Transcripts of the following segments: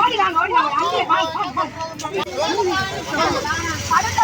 ஓடிவாங்க ஓடிவாங்க அங்கே வாங்க வாங்க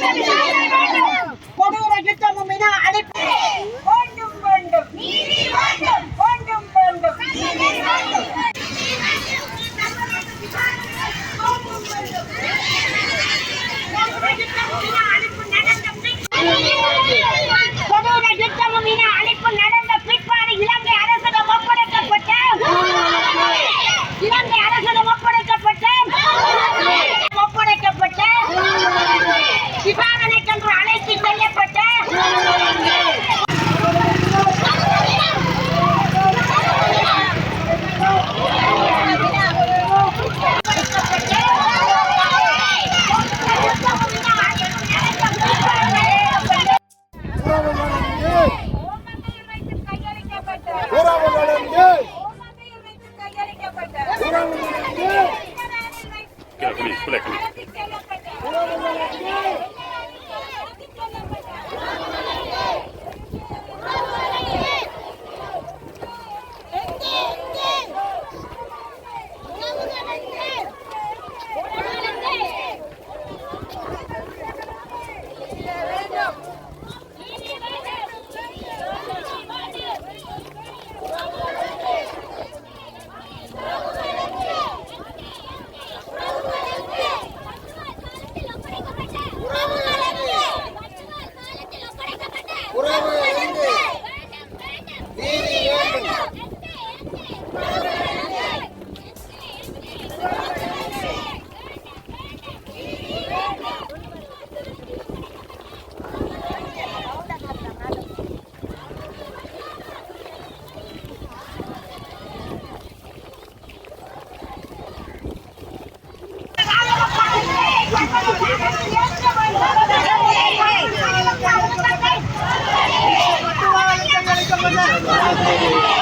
Vamos! Thank you.